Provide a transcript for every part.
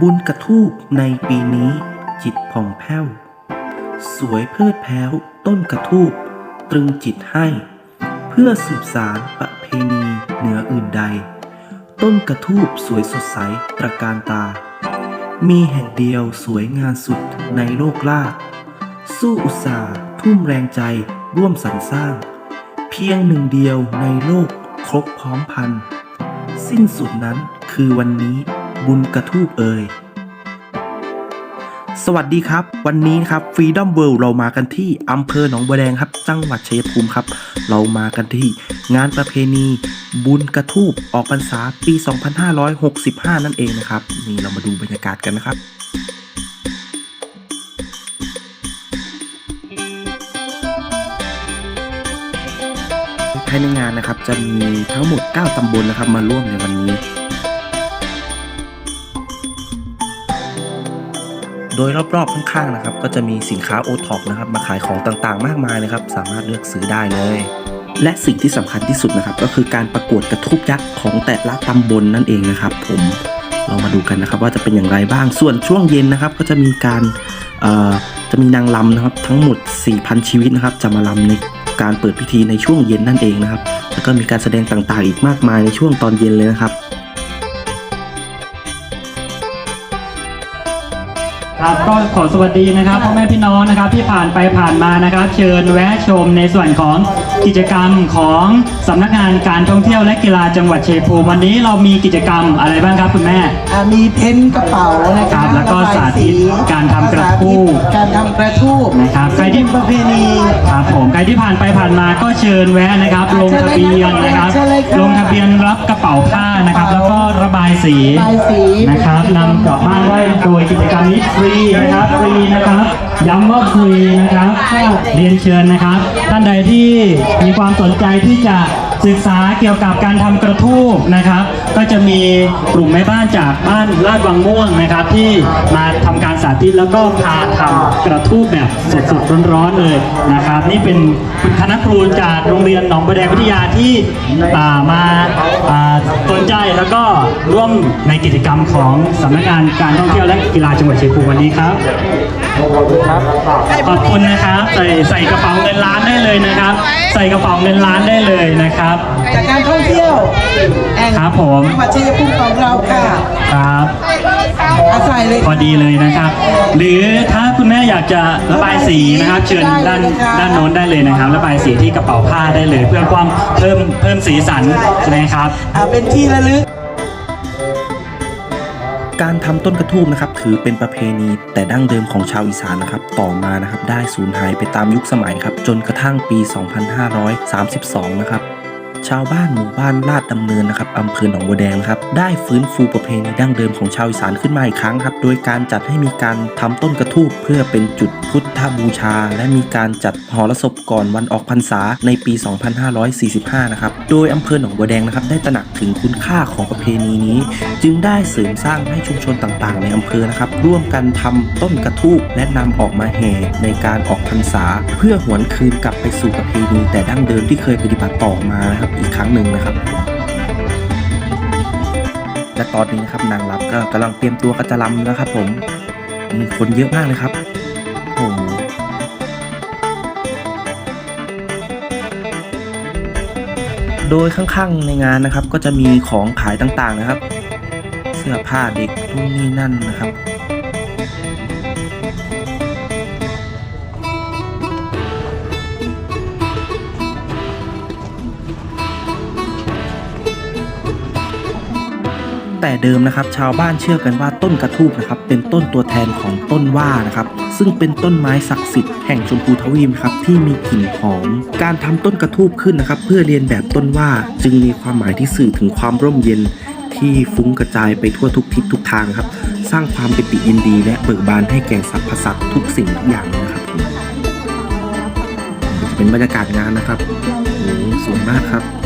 บุญกระทูบในปีนี้ จิตผ่องแผ้ว สวยเพิดแพ้วต้นกระทูบตรึงจิตให้ เพื่อสืบสารประเพณีเหนืออื่นใด ต้นกระทูบสวยสดใสตระการตา มีแห่งเดียวสวยงานสุดในโลกล่าสู้อุตสาห์ทุ่มแรงใจร่วมสรรสร้าง เพียงหนึ่งเดียวในโลกครบพร้อมพัน สิ้นสุดนั้นคือวันนี้ บุญกระทูบเอ่ยสวัสดีครับ วันนี้ครับ Freedom World เรามากันที่อำเภอหนองบัวแดงครับ จังหวัดชัยภูมิครับ เรามากันที่งานประเพณี บุญกระทูบออกพรรษาปี 2565 นั่นเองนะครับ นี่เรามาดูบรรยากาศกันนะครับภายในงานนะครับจะมีทั้งหมด 9 ตำบลนะครับมาร่วมในวันนี้ โดยรอบๆข้างๆนะครับก็จะมีสินค้าโอท็อปนะครับมาขายของต่างๆ มากมายนะครับ สามารถเลือกซื้อได้เลย และสิ่งที่สำคัญที่สุดนะครับ ก็คือการประกวดกระทูบยักษ์ของแต่ละตำบลนั่นเองนะครับ ผมเรามาดูกันนะครับว่าจะเป็นอย่างไรบ้าง ส่วนช่วงเย็นนะครับ ก็จะมีการจะมีนางรำนะครับทั้งหมด 4,000 ชีวิตนะครับจะมารำในการเปิดพิธีในช่วงเย็นนั่นเองนะครับ แล้วก็มีการแสดงต่างๆ อีกมากมายในช่วงตอนเย็นเลยนะครับ ครับก็ขอสวัสดีนะครับพ่อแม่พี่น้องนะครับที่ผ่านไปผ่านมานะครับ เชิญแวะชมในส่วนของกิจกรรมของสำนักงานการท่องเที่ยวและกีฬาจังหวัดชัยภูมิวันนี้เรามีกิจกรรมอะไรบ้างครับคุณแม่ อ่ามีเพ้นท์กระเป๋านะครัคะบแล้วก็สาธิตการทำกระทู้สาธิตการทำกระทู้นะครับใครที่ประเพณี ครับผมใครที่ผ่านไปผ่านมาก็เชิญแวะนะครับ ลงทะเบียนนะครับ เชิญเลยครับลงทะเบียนรับกระเป๋าผ้านะครับ แล้วก็ระบายสีระบายสี นะครับนำกลับบ้านได้โดยกิจกรรมนี้ฟรีนะครับฟรีนะครับย้ำว่าฟรีนะครับเรียนเชิญนะครับ ท่านใดที่มีความสนใจที่จะศึกษาเกี่ยวกับการทำกระทู้นะครับ ก็จะมีกลุ่มแม่บ้านจากบ้านลาดวังม่วงนะครับ ที่มาทำการสาธิตแล้วก็พาทำกระทู้แบบสดๆร้อนๆเลยนะครับ นี่เป็นคณะครูจากโรงเรียนหนองบัวแดงวิทยาที่อ่ามาสนใจแล้วก็ร่วมในกิจกรรมของสำนักงานการท่องเที่ยวและกีฬาจังหวัดเชัยงภูมิวันนี้ครับ ขอบคุณนะครับ ใส่ใส่กระเป๋าเงินล้านได้เลยนะครับ ใส่กระเป๋าเงินล้านได้เลยนะครับ จากการท่องเที่ยวแห่งครับผมจังหวัดชัยภูมิของเราค่ะ ครับอาศัยเลยพอดีเลยนะครับ หรือถ้าคุณแม่อยากจะระบายสีนะครับ เชิญด้านด้านโน้นได้เลยนะครับ ระบายสีที่กระเป๋าผ้าได้เลย เพื่อความเพิ่มเพิ่มสีสันใช่ไหมครับอ่าเป็นที่ระลึก การทำต้นกระทูบนะครับถือเป็นประเพณีแต่ดั้งเดิมของชาวอีสานนะครับต่อมานะครับได้สูญหายไปตามยุคสมัยครับจนกระทั่งปี 2532 นะครับ ชาวบ้านหมู่บ้านลาดดำเนินนะครับอำเภอหนองบัวแดงนะครับได้ฟื้นฟูประเพณีดั้งเดิมของชาวอีสานขึ้นมาอีกครั้งครับโดยการจัดให้มีการทำต้นกระทูบเพื่อเป็นจุดพุทธบูชา และมีการจัดหอระศพก่อนวันออกพรรษาในปี 2545 นะครับโดยอำเภอหนองบัวแดงนะครับได้ตระหนักถึงคุณค่าของประเพณีนี้ จึงได้เสริมสร้างให้ชุมชนต่างๆ ในอำเภอนะครับร่วมกันทำต้นกระทูบและนำออกมาแห่ในการออกพรรษา เพื่อหวนคืนกลับไปสู่ประเพณีแต่ดั้งเดิมที่เคยปฏิบัติต่อมานะครับอีกครั้งหนึ่งนะครับและตอนนี้นะครับนางรับก็กำลังเตรียมตัวกระจะลำนะครับ ผมมีคนเยอะมากเลยครับโอ้โหโดยข้างๆในงานนะครับ ก็จะมีของขายต่างๆนะครับ เสื้อผ้าเด็กนู่นนี่นั่นนะครับ แต่เดิมนะครับ ชาวบ้านเชื่อกันว่าต้นกระทูบนะครับ เป็นต้นตัวแทนของต้นว่านะครับ ซึ่งเป็นต้นไม้ศักดิ์สิทธิ์แห่งชมพูทวีปครับที่มีกลิ่นหอม การทำต้นกระทูบขึ้นนะครับ เพื่อเรียนแบบต้นว่าจึงมีความหมายที่สื่อถึงความร่มเย็นที่ฟุ้งกระจายไปทั่วทุกทิศทุกทางครับ สร้างความปิติยินดีและเบิกบานให้แก่สรรพสัตว์ทุกสิ่งทุกอย่างนะครับจะเป็นบรรยากาศงานนะครับโอ้โหสวยมากครับ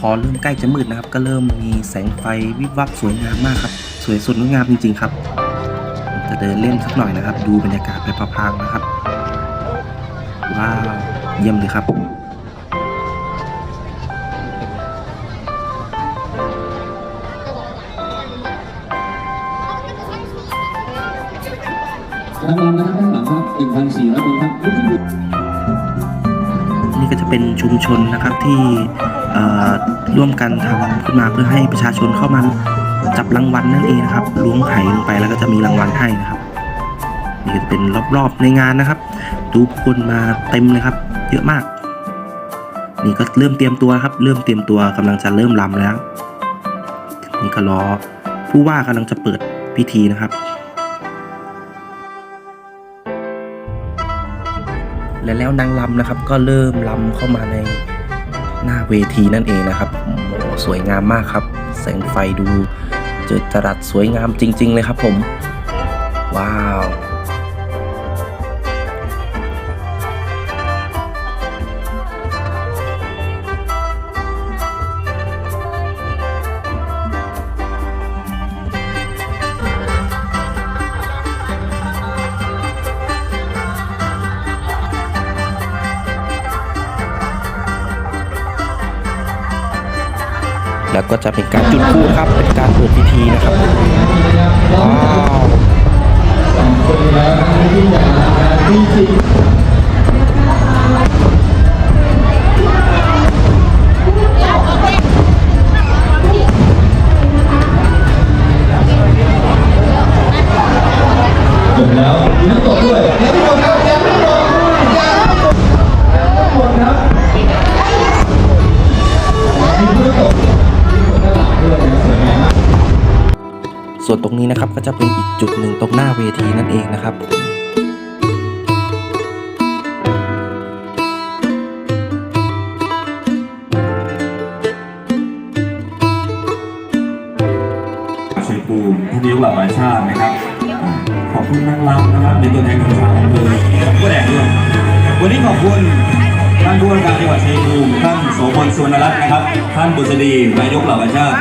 ขอเริ่มใกล้จะมืดนะครับ ก็เริ่มมีแสงไฟวิบวับสวยงามมากครับ สวยสดงดงามจริง ๆ ครับ จะเดินเล่นสักหน่อยนะครับ ดูบรรยากาศไปพลางๆนะครับ ว้าวเยี่ยมเลยครับรางวัลนะครับด้านหลังครับ1,400คนครับ ก็จะเป็นชุมชนนะครับที่ร่วมกันทำขึ้นมาเพื่อให้ประชาชนเข้ามาจับรางวัลนั่นเองนะครับล้วงไข่ลงไปแล้วก็จะมีรางวัลให้นะครับนี่ก็จะเป็นรอบๆในงานนะครับ ดูคนมาเต็มเลยครับ เยอะมาก นี่ก็เริ่มเตรียมตัวครับ เริ่มเตรียมตัวกำลังจะเริ่มรำแล้ว นี่ก็รอผู้ว่ากำลังจะเปิดพิธีนะครับ และแล้วนางลำนะครับ ก็เริ่มลำเข้ามาในหน้าเวทีนั่นเองนะครับโอ้สวยงามมากครับ แสงไฟดูเจิดจรัสสวยงามจริง ๆ เลยครับผม ว้าว แล้วก็จะเป็นการจุดพูครับ เป็นการเปิดพิธีนะครับว้าว ส่วนตรงนี้นะครับก็จะเป็นอีกจุดหนึ่งตรงหน้าเวทีนั่นเองนะครับชัยภูมิท่นนายกเหล่าประชาตินะครับ ขอบคุณนางรำนะครับในตัวแทนของชาวอำเภอผู้แดงด้วยวันนี้ขอบคุณท่านผู้ว่าการจังหวัดชัยภูมิท่านโสพลสุวรรณรัตน์นะครับ ท่านบุษดีนายกเหล่าประชาติ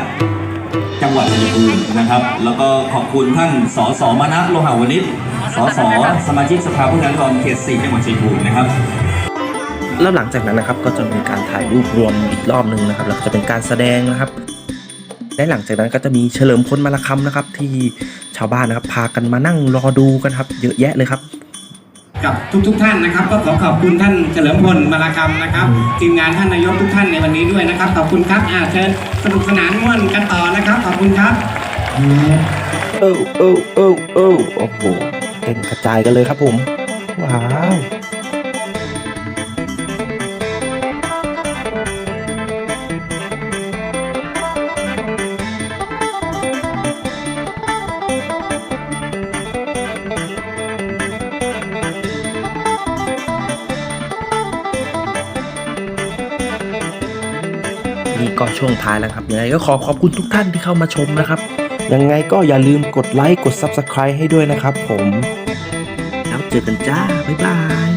จังหวัดชัยภูมินะครับ แล้วก็ขอบคุณท่านสสมณะโลหาวนิชสสสมาชิกสภาผู้แทนราษฎรเขตสี่จังหวัดชัยภูมินะครับแล้วหลังจากนั้นนะครับก็จะมีการถ่ายรูปรวมอีกรอบหนึ่งนะครับ แล้วก็จะเป็นการแสดงนะครับและหลังจากนั้นก็จะมีเฉลิมพลมาละคำนะครับ ที่ชาวบ้านนะครับ พากันมานั่งรอดูกันครับ เยอะแยะเลยครับ กับทุกๆทท่านนะครับ ก็ขอขอบคุณท่านเฉลิมพลมาลากรรมนะครับทีมงานท่านนายกทุกท่านในวันนี้ด้วยนะครับ ขอบคุณครับอ่าเชิญสนุกสนานม่วนกันต่อนะครับ ขอบคุณครับโอ้โอ้โอ้โอ้โอ้โหเต้นกระจายกันเลยครับผมว้าว นี่ก็ช่วงท้ายแล้วครับยังไงก็ขอขอบคุณทุกท่านที่เข้ามาชมนะครับ ยังไงก็อย่าลืมกดไลค์กด Subscribe ให้ด้วยนะครับผม แล้วเจอกันจ้า บ๊ายบาย